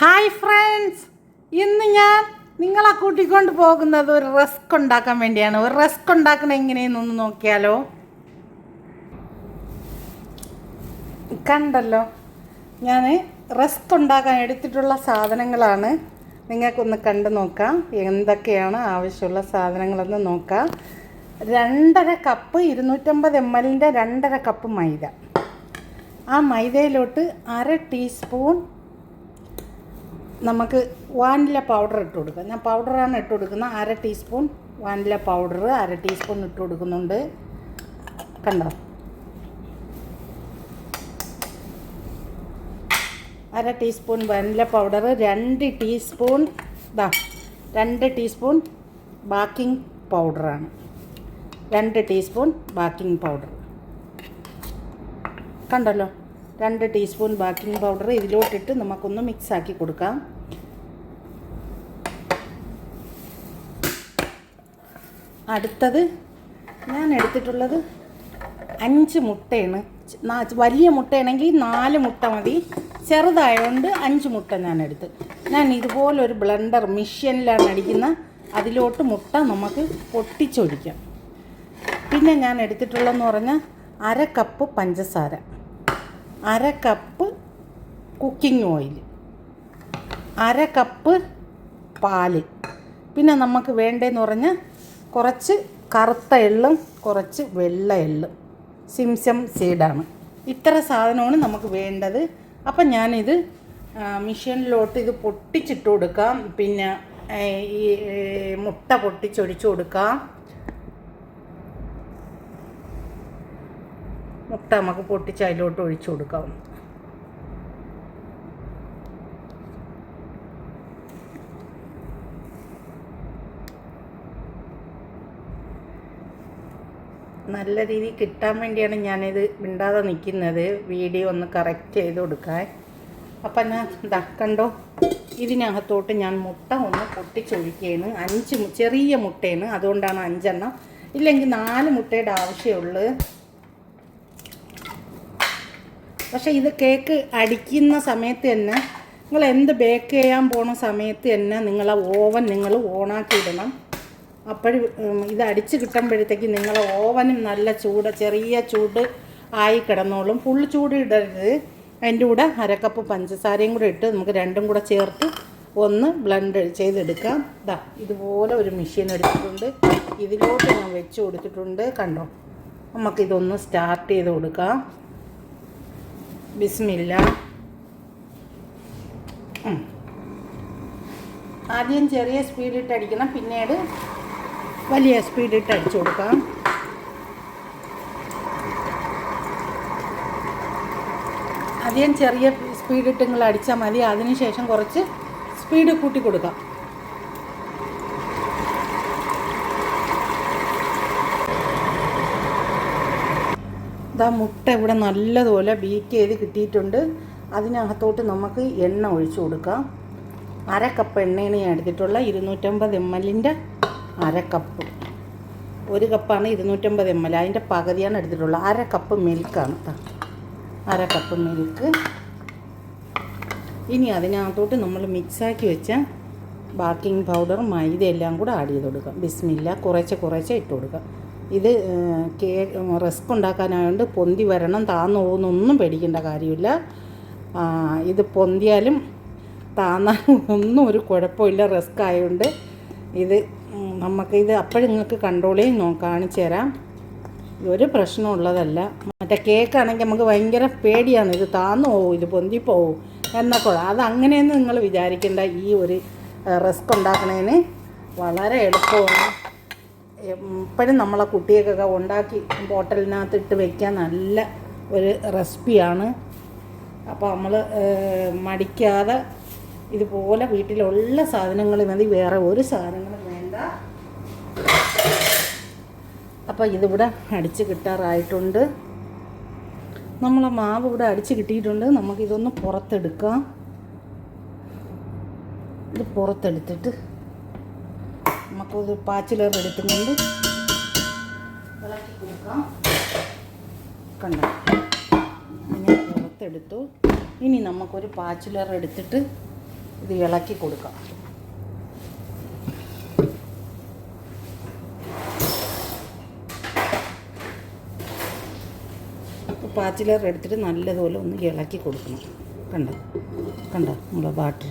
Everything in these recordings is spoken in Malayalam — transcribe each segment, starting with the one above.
ഹായ് ഫ്രണ്ട്സ് ഇന്ന് ഞാൻ നിങ്ങളെ കൂട്ടിക്കൊണ്ട് പോകുന്നത് ഒരു റസ്ക് ഉണ്ടാക്കാൻ വേണ്ടിയാണ്. ഒരു റസ്ക് ഉണ്ടാക്കണ എങ്ങനെയെന്നൊന്ന് നോക്കിയാലോ? കണ്ടല്ലോ. ഞാൻ റസ്ക് ഉണ്ടാക്കാൻ എടുത്തിട്ടുള്ള സാധനങ്ങളാണ്. നിങ്ങൾക്കൊന്ന് കണ്ടു നോക്കാം. എന്തൊക്കെയാണ് ആവശ്യമുള്ള സാധനങ്ങളെന്ന് നോക്കാം. രണ്ടര കപ്പ് ഇരുന്നൂറ്റമ്പത് എം എല്ലിന്റെ രണ്ടര കപ്പ് മൈദ. ആ മൈദയിലോട്ട് അര ടീസ്പൂൺ നമുക്ക് വാനില പൗഡർ ഇട്ട് കൊടുക്കുക ഞാൻ പൗഡറാണ് ഇട്ട് കൊടുക്കുന്നത്. അര ടീസ്പൂൺ വാനില പൗഡർ അര ടീസ്പൂൺ ഇട്ട് കൊടുക്കുന്നുണ്ട്. കണ്ടോ? അര ടീസ്പൂൺ വാനില പൗഡർ രണ്ട് ടീസ്പൂൺ ഇതാ രണ്ട് ടീസ്പൂൺ ബാക്കിംഗ് പൗഡറാണ്. രണ്ട് ടീസ്പൂൺ ബാക്കിംഗ് പൗഡർ. കണ്ടല്ലോ? രണ്ട് ടീസ്പൂൺ ബാക്കിംഗ് പൗഡർ ഇതിലോട്ടിട്ട് നമുക്കൊന്ന് മിക്സ് ആക്കി കൊടുക്കാം. അടുത്തത് ഞാൻ എടുത്തിട്ടുള്ളത് അഞ്ച് മുട്ടയാണ്. വലിയ മുട്ടയാണെങ്കിൽ നാല് മുട്ട മതി. ചെറുതായതുകൊണ്ട് അഞ്ച് മുട്ട ഞാൻ എടുത്ത്. ഞാൻ ഇതുപോലൊരു ബ്ലെൻഡർ മിഷ്യനിലാണ് അടിക്കുന്ന അതിലോട്ട് മുട്ട നമുക്ക് പൊട്ടിച്ചൊഴിക്കാം. പിന്നെ ഞാൻ എടുത്തിട്ടുള്ളതെന്ന് പറഞ്ഞാൽ അര കപ്പ് പഞ്ചസാര. അര കപ്പ് കുക്കിംഗ് ഓയിൽ അര കപ്പ് പാൽ പിന്നെ നമുക്ക് വേണ്ടതെന്ന് പറഞ്ഞാൽ കുറച്ച് കറുത്ത എള്ളും കുറച്ച് വെള്ള എള്ളും. സിംസം സീഡാണ് ഇത്ര സാധനമാണ് നമുക്ക് വേണ്ടത്. അപ്പം ഞാനിത് മിഷീനിലോട്ട് ഇത് പൊട്ടിച്ചിട്ട് കൊടുക്കാം. പിന്നെ ഈ മുട്ട പൊട്ടിച്ചൊഴിച്ചു കൊടുക്കാം. മുട്ട നമുക്ക് പൊട്ടിച്ച് അതിലോട്ട് ഒഴിച്ചു കൊടുക്കാം. നല്ല രീതിയിൽ കിട്ടാൻ വേണ്ടിയാണ് ഞാനിത് മിണ്ടാതെ നിൽക്കുന്നത്. വീഡിയോ ഒന്ന് കറക്റ്റ് ചെയ്ത് കൊടുക്കാൻ. അപ്പം ഞാൻ കണ്ടോ? ഇതിനകത്തോട്ട് ഞാൻ മുട്ട ഒന്ന് പൊട്ടിച്ചൊഴിക്കുകയാണ്. അഞ്ച് ചെറിയ മുട്ടയാണ്. അതുകൊണ്ടാണ് അഞ്ചെണ്ണം. ഇല്ലെങ്കിൽ നാല് മുട്ടയുടെ ആവശ്യമുള്ളൂ. പക്ഷേ ഇത് കേക്ക് അടിക്കുന്ന സമയത്ത് തന്നെ നിങ്ങൾ എന്ത് ബേക്ക് ചെയ്യാൻ പോണ സമയത്ത് തന്നെ നിങ്ങളെ ഓവൻ നിങ്ങൾ ഓണാക്കി ഇടണം. അപ്പോഴും ഇത് അടിച്ച് കിട്ടുമ്പോഴത്തേക്ക് നിങ്ങളെ ഓവനും നല്ല ചൂട് ചെറിയ ചൂട് ആയി കിടന്നോളും. ഫുൾ ചൂട് ഇടരുത്. അതിന്റെ കൂടെ അരക്കപ്പ് പഞ്ചസാരയും കൂടെ ഇട്ട് നമുക്ക് രണ്ടും കൂടെ ചേർത്ത് ഒന്ന് ബ്ലെൻഡ് ചെയ്തെടുക്കാം. ഇതാ ഇതുപോലെ ഒരു മെഷീൻ എടുത്തിട്ടുണ്ട്. ഇതിലോട്ട് ഞാൻ വെച്ച് കൊടുത്തിട്ടുണ്ട്. കണ്ടോ? നമുക്കിതൊന്ന് സ്റ്റാർട്ട് ചെയ്ത് കൊടുക്കാം. ബിസ്മില്ല. ആദ്യം ചെറിയ സ്പീഡിട്ട് അടിക്കണം പിന്നീട് വലിയ സ്പീഡിട്ട് അടിച്ചു കൊടുക്കാം. ആദ്യം ചെറിയ സ്പീഡിട്ട് നിങ്ങൾ അടിച്ചാൽ മതി. അതിനുശേഷം കുറച്ച് സ്പീഡ് കൂട്ടി കൊടുക്കാം. ഇതാ മുട്ട ഇവിടെ നല്ലതുപോലെ ബീറ്റ് ചെയ്ത് കിട്ടിയിട്ടുണ്ട്. അതിനകത്തോട്ട് നമുക്ക് എണ്ണ ഒഴിച്ചു കൊടുക്കാം. അര കപ്പ് എണ്ണയാണ് ഞാൻ എടുത്തിട്ടുള്ള ഇരുന്നൂറ്റമ്പത് എം എല്ലിന്റെ അര കപ്പ് ഒരു കപ്പാണ് ഇരുന്നൂറ്റമ്പത് എം എൽ അതിന്റെ പകുതിയാണ് എടുത്തിട്ടുള്ളത്. അര കപ്പ് മിൽക്കാണ് അരക്കപ്പ് അര കപ്പ് മിൽക്ക് ഇനി അതിനകത്തോട്ട് നമ്മൾ മിക്സാക്കി വെച്ച ബാക്കിംഗ് പൗഡർ മൈദ എല്ലാം കൂടെ ആഡ് ചെയ്ത് കൊടുക്കാം. ബിസ്മില്ല കുറേശ്ശെ കുറേശ്ശെ ഇട്ട് കൊടുക്കാം. ഇത് കേ റിസ്ക് ഉണ്ടാക്കാനായതുകൊണ്ട് പൊന്തി വരണം താന്നു പോകുന്നൊന്നും പേടിക്കേണ്ട കാര്യമില്ല. ഇത് പൊന്തിയാലും താന്നാലും ഒന്നും ഒരു കുഴപ്പമില്ല റിസ്ക് ആയതുകൊണ്ട് ഇത് നമുക്ക് ഇത് അപ്പോഴും നിങ്ങൾക്ക് കൺട്രോൾ ചെയ്ത് കാണിച്ചു തരാം. ഒരു പ്രശ്നമുള്ളതല്ല മറ്റേ കേക്കാണെങ്കിൽ നമുക്ക് ഭയങ്കര പേടിയാണ്. ഇത് താന്നു പോവും ഇത് പൊന്തി പോവും എന്നൊക്കെ അത് അങ്ങനെയൊന്നും നിങ്ങൾ വിചാരിക്കേണ്ട. ഈ ഒരു റിസ്ക് ഉണ്ടാക്കണതിന് വളരെ എളുപ്പമാണ്. ഇപ്പോഴും നമ്മളെ കുട്ടികൾക്കൊക്കെ ഉണ്ടാക്കി ബോട്ടലിനകത്ത് ഇട്ട് വെക്കാൻ നല്ല ഒരു റെസിപ്പിയാണ്. അപ്പോൾ നമ്മൾ മടിക്കാതെ ഇതുപോലെ വീട്ടിലുള്ള സാധനങ്ങൾ മതി വേറെ ഒരു സാധനങ്ങളും വേണ്ട. അപ്പോൾ ഇതിവിടെ അടിച്ച് കിട്ടാറായിട്ടുണ്ട്. നമ്മളെ മാവ് ഇവിടെ അടിച്ച് കിട്ടിയിട്ടുണ്ട്. നമുക്കിതൊന്ന് പുറത്തെടുക്കാം. ഇത് പുറത്തെടുത്തിട്ട് നമുക്കൊരു പാച്ചിലർ എടുക്കുന്നുണ്ട് ഇളക്കി കൊടുക്കാം കണ്ടോ? ഞാൻ പുറത്തെടുത്തു. ഇനി നമുക്കൊരു പാച്ചിലർ എടുത്തിട്ട് ഇത് ഇളക്കി കൊടുക്കാം. പാച്ചിലർ എടുത്തിട്ട് നല്ലതുപോലെ ഒന്ന് ഇളക്കി കൊടുക്കണം. കണ്ടോ? കണ്ടോ? നമ്മളെ ബാറ്റർ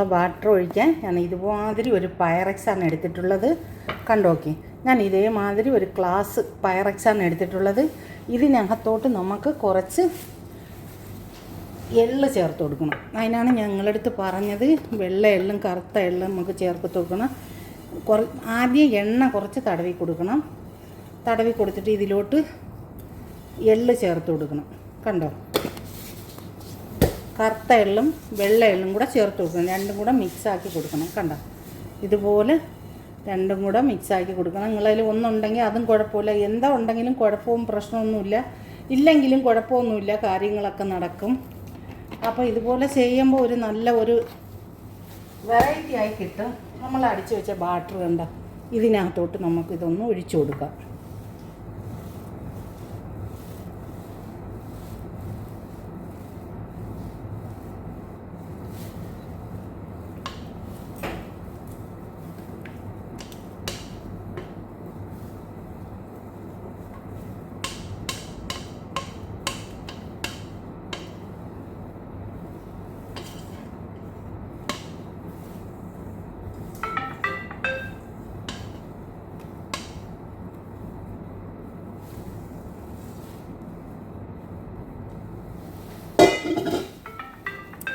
നമ്മൾ വാട്ടർ ഒഴിക്കാൻ ഞാൻ ഇതുമാതിരി ഒരു പയറക്സാണ് എടുത്തിട്ടുള്ളത്. കണ്ടോക്കി? ഞാൻ ഇതേമാതിരി ഒരു ഗ്ലാസ് പയറക്സാണ് എടുത്തിട്ടുള്ളത്. ഇതിനകത്തോട്ട് നമുക്ക് കുറച്ച് എള്ള് ചേർത്ത് കൊടുക്കണം. അതിനാണ് ഞങ്ങളടുത്ത് പറഞ്ഞത് വെള്ള എള്ളും കറുത്ത എള്ളും നമുക്ക് ചേർത്ത് കൊടുക്കണം. കുറ ആദ്യം എണ്ണ കുറച്ച് തടവി കൊടുക്കണം. തടവി കൊടുത്തിട്ട് ഇതിലോട്ട് എള്ള് ചേർത്ത് കൊടുക്കണം. കണ്ടോ? കറുത്ത എള്ളും വെള്ള എള്ളും കൂടെ ചേർത്ത് കൊടുക്കണം. രണ്ടും കൂടെ മിക്സാക്കി കൊടുക്കണം. കണ്ട? ഇതുപോലെ രണ്ടും കൂടെ മിക്സാക്കി കൊടുക്കണം. നിങ്ങളതിൽ ഒന്നുണ്ടെങ്കിൽ അതും കുഴപ്പമില്ല. എന്താ ഉണ്ടെങ്കിലും കുഴപ്പവും പ്രശ്നമൊന്നുമില്ല. ഇല്ലെങ്കിലും കുഴപ്പമൊന്നുമില്ല. കാര്യങ്ങളൊക്കെ നടക്കും. അപ്പോൾ ഇതുപോലെ ചെയ്യുമ്പോൾ ഒരു നല്ല ഒരു വെറൈറ്റി ആയി കിട്ടും. നമ്മൾ അടിച്ചു വെച്ച ബാറ്റർ കണ്ട? ഇതിനകത്തോട്ട് നമുക്കിതൊന്ന് ഒഴിച്ചു കൊടുക്കാം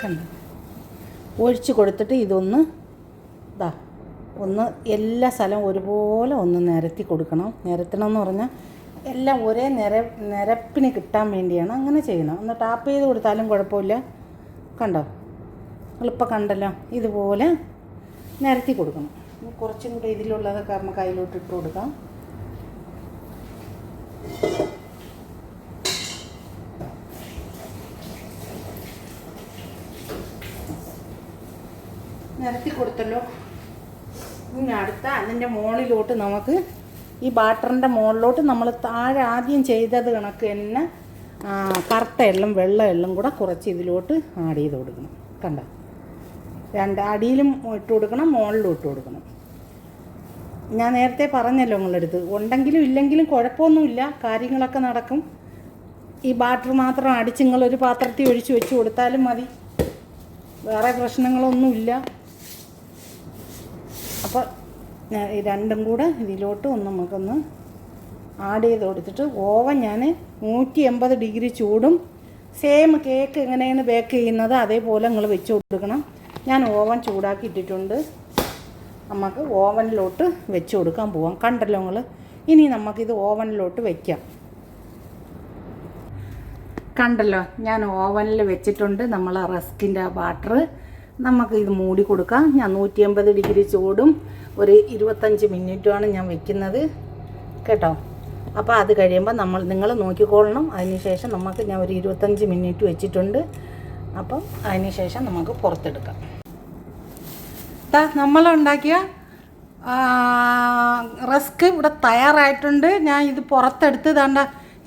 കണ്ടോ ഒഴിച്ച് കൊടുത്തിട്ട് ഇതൊന്ന് ഇതാ ഒന്ന് എല്ലാ സ്ഥലവും ഒരുപോലെ ഒന്ന് നിരത്തി കൊടുക്കണം. നിരത്തണം എന്ന് പറഞ്ഞാൽ എല്ലാം ഒരേ നിര നിരപ്പിന് കിട്ടാൻ വേണ്ടിയാണ് അങ്ങനെ ചെയ്യണം. ഒന്ന് ടാപ്പ് ചെയ്ത് കൊടുത്താലും കുഴപ്പമില്ല. കണ്ടോ? എളുപ്പം കണ്ടല്ലോ? ഇതുപോലെ നിരത്തി കൊടുക്കണം. കുറച്ചും കൂടി ഇതിലുള്ളതൊക്കെ നമുക്ക് അതിലോട്ട് ഇട്ട് കൊടുക്കാം. നിരത്തി കൊടുത്തല്ലോ. ഇനി അടുത്ത അതിന്റെ മുകളിലോട്ട് നമുക്ക് ഈ ബാറ്ററിന്റെ മുകളിലോട്ട് നമ്മൾ താഴെ ആദ്യം ചെയ്തത് കണക്ക് തന്നെ കറുത്ത എള്ളും വെള്ള എള്ളും കൂടെ കുറച്ച് ഇതിലോട്ട് ആഡ് ചെയ്ത് കൊടുക്കണം. കണ്ട? രണ്ട് അടിയിലും ഇട്ട് കൊടുക്കണം മുകളിലും ഇട്ട് കൊടുക്കണം. ഞാൻ നേരത്തെ പറഞ്ഞല്ലോ നിങ്ങളടുത്ത് ഉണ്ടെങ്കിലും ഇല്ലെങ്കിലും കുഴപ്പമൊന്നുമില്ല കാര്യങ്ങളൊക്കെ നടക്കും. ഈ ബാറ്റർ മാത്രം അടിച്ച് നിങ്ങളൊരു പാത്രത്തിൽ ഒഴിച്ച് വെച്ച് കൊടുത്താലും മതി. വേറെ പ്രശ്നങ്ങളൊന്നുമില്ല. അപ്പോൾ ഈ രണ്ടും കൂടെ ഇതിലോട്ട് ഒന്ന് നമുക്കൊന്ന് ആഡ് ചെയ്ത് കൊടുത്തിട്ട് ഓവൻ ഞാൻ നൂറ്റി എൺപത് ഡിഗ്രി ചൂടും സെയിം കേക്ക് എങ്ങനെയാണ് ബേക്ക് ചെയ്യുന്നത് അതേപോലെ നിങ്ങൾ വെച്ച് കൊടുക്കണം. ഞാൻ ഓവൻ ചൂടാക്കി ഇട്ടിട്ടുണ്ട്. നമുക്ക് ഓവനിലോട്ട് വെച്ച് കൊടുക്കാൻ പോവാം. കണ്ടല്ലോ നിങ്ങൾ ഇനി നമുക്കിത് ഓവനിലോട്ട് വയ്ക്കാം കണ്ടല്ലോ? ഞാൻ ഓവനിൽ വെച്ചിട്ടുണ്ട് നമ്മൾ റസ്കിന്റെ ബാറ്റർ നമുക്ക് ഇത് മൂടി കൊടുക്കാം. ഞാൻ നൂറ്റി അമ്പത് ഡിഗ്രി ചൂടും ഒരു ഇരുപത്തഞ്ച് മിനിറ്റുമാണ് ഞാൻ വെക്കുന്നത്. കേട്ടോ? അപ്പോൾ അത് കഴിയുമ്പോൾ നമ്മൾ നിങ്ങൾ നോക്കിക്കൊള്ളണം അതിനുശേഷം നമുക്ക് ഞാൻ ഒരു ഇരുപത്തഞ്ച് മിനിറ്റ് വെച്ചിട്ടുണ്ട്. അപ്പം അതിനുശേഷം നമുക്ക് പുറത്തെടുക്കാം. നമ്മളുണ്ടാക്കിയ റസ്ക് ഇവിടെ തയ്യാറായിട്ടുണ്ട്. ഞാൻ ഇത് പുറത്തെടുത്ത് ദാണ്ട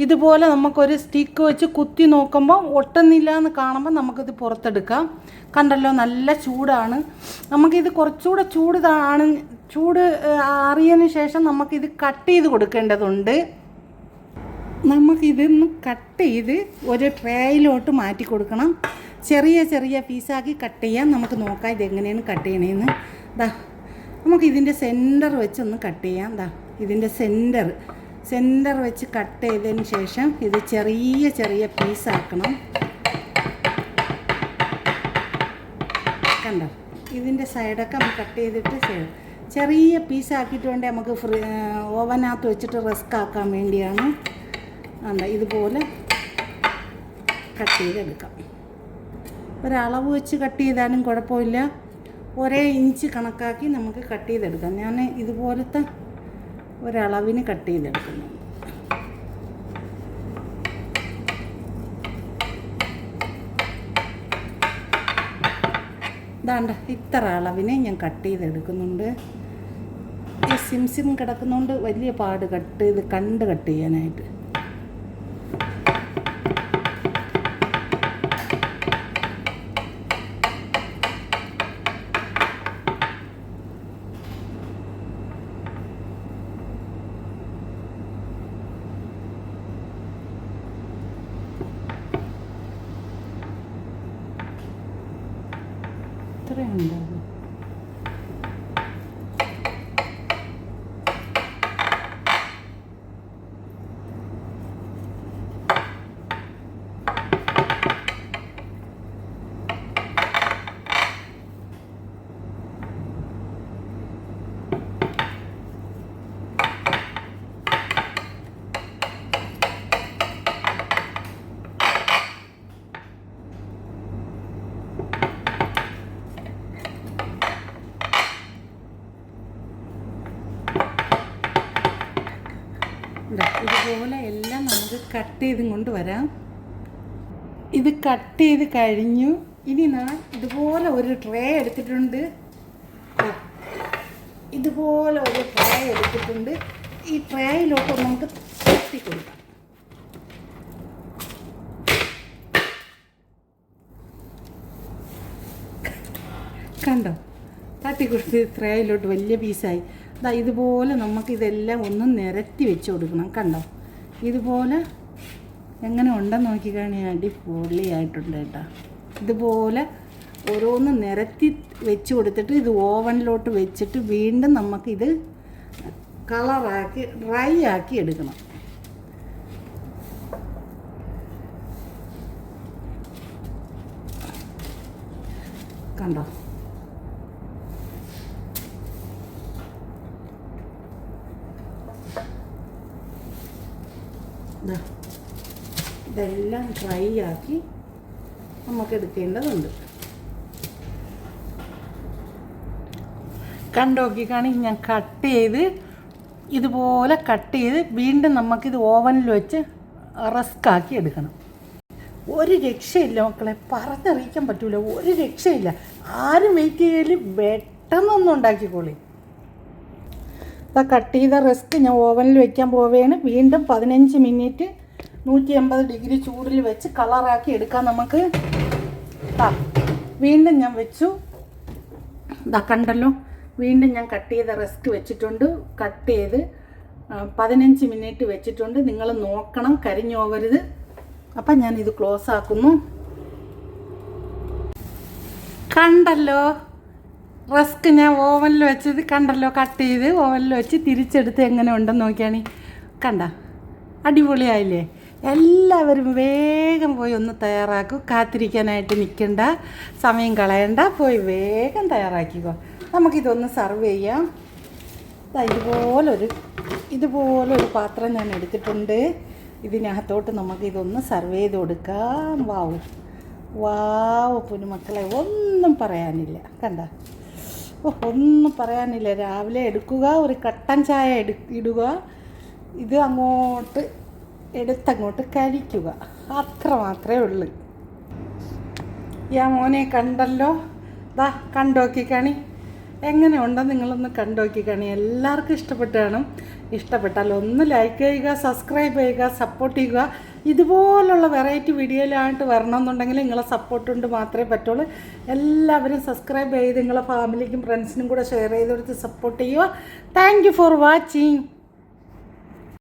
ഇതുപോലെ നമുക്കൊരു സ്റ്റിക്ക് വെച്ച് കുത്തി നോക്കുമ്പോൾ ഒട്ടുന്നില്ല എന്ന് കാണുമ്പോൾ നമുക്കിത് പുറത്തെടുക്കാം. കണ്ടല്ലോ നല്ല ചൂടാണ്. നമുക്കിത് കുറച്ചുകൂടെ ചൂട് ആണ്. ചൂട് അറിയതിന് ശേഷം നമുക്കിത് കട്ട് ചെയ്ത് കൊടുക്കേണ്ടതുണ്ട്. നമുക്കിതൊന്ന് കട്ട് ചെയ്ത് ഒരു ട്രേയിലോട്ട് മാറ്റി കൊടുക്കണം. ചെറിയ ചെറിയ പീസാക്കി കട്ട് ചെയ്യാൻ നമുക്ക് നോക്കാം ഇതെങ്ങനെയാണ് കട്ട് ചെയ്യണേന്ന്. ദാ നമുക്ക് ഇതിന്റെ സെന്റർ വെച്ചൊന്ന് കട്ട് ചെയ്യാം. ദാ ഇതിന്റെ സെന്റർ സെന്റർ വെച്ച് കട്ട് ചെയ്തതിന് ശേഷം ഇത് ചെറിയ ചെറിയ പീസാക്കണം കണ്ടോ? ഇതിന്റെ സൈഡൊക്കെ നമുക്ക് കട്ട് ചെയ്തിട്ട് ചെയ്യണം ചെറിയ പീസാക്കിയിട്ട് വേണ്ടി നമുക്ക് ഫ്രീ ഓവനകത്ത് വെച്ചിട്ട് റിസ്ക് ആക്കാൻ വേണ്ടിയാണ് അല്ല ഇതുപോലെ കട്ട് ചെയ്തെടുക്കാം. ഒരളവ് വെച്ച് കട്ട് ചെയ്താലും കുഴപ്പമില്ല. ഒരേ ഇഞ്ച് കണക്കാക്കി നമുക്ക് കട്ട് ചെയ്തെടുക്കാം. ഞാൻ ഇതുപോലത്തെ ഒരളവിന് കട്ട് ചെയ്തെടുക്കുന്നു. ഇതാണ്ട ഇത്ര അളവിനെ ഞാൻ കട്ട് ചെയ്തെടുക്കുന്നുണ്ട്. സിം സിം കിടക്കുന്നതുകൊണ്ട് വലിയ പാട് കട്ട് ഇത് കണ്ട് കട്ട് ചെയ്യാനായിട്ട്. കട്ട് ചെയ്തും കൊണ്ട് വരാം. ഇത് കട്ട് ചെയ്ത് കഴിഞ്ഞു. ഇനി ഞാൻ ഇതുപോലെ ഒരു ട്രേ എടുത്തിട്ടുണ്ട്. ഇതുപോലെ ഒരു ട്രേ എടുത്തിട്ടുണ്ട്. ഈ ട്രേയിലോട്ട് നമുക്ക് തട്ടി കൊടുക്കാം. കണ്ടോ? തട്ടി കൊടുത്ത് ട്രേയിലോട്ട് വലിയ പീസായി ദാ ഇതുപോലെ നമുക്ക് ഇതെല്ലാം ഒന്ന് നിരത്തി വെച്ച് കൊടുക്കണം. കണ്ടോ? ഇതുപോലെ എങ്ങനെ ഉണ്ടെന്ന് നോക്കിക്കാണി അടിപൊളിയായിട്ടുണ്ട് കേട്ടോ. ഇതുപോലെ ഓരോന്ന് നിരത്തി വെച്ച് കൊടുത്തിട്ട് ഇത് ഓവനിലോട്ട് വെച്ചിട്ട് വീണ്ടും നമുക്കിത് കളറാക്കി ഡ്രൈ ആക്കി എടുക്കണം. കണ്ടോ ദാ, ഇതെല്ലാം ഡ്രൈ ആക്കി നമുക്ക് എടുക്കേണ്ടതുണ്ട്. കണ്ടോക്കിക്കാണ് കാണി ഞാൻ കട്ട് ചെയ്ത് ഇതുപോലെ കട്ട് ചെയ്ത് വീണ്ടും നമുക്കിത് ഓവനിൽ വെച്ച് റസ്ക് ആക്കി എടുക്കണം. ഒരു രക്ഷയില്ല മക്കളെ പറഞ്ഞറിയിക്കാൻ പറ്റൂല ഒരു രക്ഷയില്ല. ആരും വെയിറ്റ് ചെയ്യൽ പെട്ടെന്നൊന്നും ഉണ്ടാക്കിക്കോളി. അപ്പം കട്ട് ചെയ്ത റസ്ക് ഞാൻ ഓവനിൽ വെക്കാൻ പോവുകയാണ് വീണ്ടും പതിനഞ്ച് മിനിറ്റ് നൂറ്റി എൺപത് ഡിഗ്രി ചൂടിൽ വെച്ച് കളറാക്കി എടുക്കാം നമുക്ക്. ആ വീണ്ടും ഞാൻ വെച്ചു. ഇതാ കണ്ടല്ലോ? വീണ്ടും ഞാൻ കട്ട് ചെയ്ത റെസ്ക് വെച്ചിട്ടുണ്ട്. കട്ട് ചെയ്ത് പതിനഞ്ച് മിനിറ്റ് വെച്ചിട്ടുണ്ട്. നിങ്ങൾ നോക്കണം കരിഞ്ഞോവരുത് അപ്പം ഞാൻ ഇത് ക്ലോസ് ആക്കുന്നു. കണ്ടല്ലോ? റസ്ക് ഞാൻ ഓവനിൽ വെച്ചത് കണ്ടല്ലോ? കട്ട് ചെയ്ത് ഓവനിൽ വെച്ച് തിരിച്ചെടുത്ത് എങ്ങനെ ഉണ്ടെന്ന് നോക്കിയാണ്. കണ്ട? അടിപൊളിയായില്ലേ? എല്ലാവരും വേഗം പോയി ഒന്ന് തയ്യാറാക്കും. കാത്തിരിക്കാനായിട്ട് നിൽക്കണ്ട സമയം കളയണ്ട. പോയി വേഗം തയ്യാറാക്കിക്കോ. നമുക്കിതൊന്ന് സർവ് ചെയ്യാം. ഇതുപോലൊരു ഇതുപോലൊരു പാത്രം ഞാൻ എടുത്തിട്ടുണ്ട്. ഇതിനകത്തോട്ട് നമുക്ക് ഇതൊന്ന് സർവ് ചെയ്ത് കൊടുക്കാം. വാവ്. വാവ് പുനുമക്കളെ ഒന്നും പറയാനില്ല. കണ്ട? ഓ ഒന്നും പറയാനില്ല. രാവിലെ എടുക്കുക ഒരു കട്ടൻ ചായ എടു ഇടുക. ഇത് അങ്ങോട്ട് എടുത്തങ്ങോട്ട് കരിക്കുക അത്ര മാത്രമേ ഉള്ളൂ. യാ മോനെ കണ്ടല്ലോ. ദാ കണ്ടോക്കി കണി. എങ്ങനെ ഉണ്ടോ നിങ്ങളൊന്ന് കണ്ടോക്കി കണി. എല്ലാവർക്കും ഇഷ്ടപ്പെട്ട് കാണും ഇഷ്ടപ്പെട്ടാൽ ഒന്ന് ലൈക്ക് ചെയ്യുക സബ്സ്ക്രൈബ് ചെയ്യുക സപ്പോർട്ട് ചെയ്യുക. ഇതുപോലുള്ള വെറൈറ്റി വീഡിയോയിലായിട്ട് വരണമെന്നുണ്ടെങ്കിൽ നിങ്ങളെ സപ്പോർട്ട് കൊണ്ട് മാത്രമേ പറ്റുള്ളൂ. എല്ലാവരും സബ്സ്ക്രൈബ് ചെയ്ത് നിങ്ങളെ ഫാമിലിക്കും ഫ്രണ്ട്സിനും കൂടെ ഷെയർ ചെയ്ത് സപ്പോർട്ട് ചെയ്യുക. Thank for watching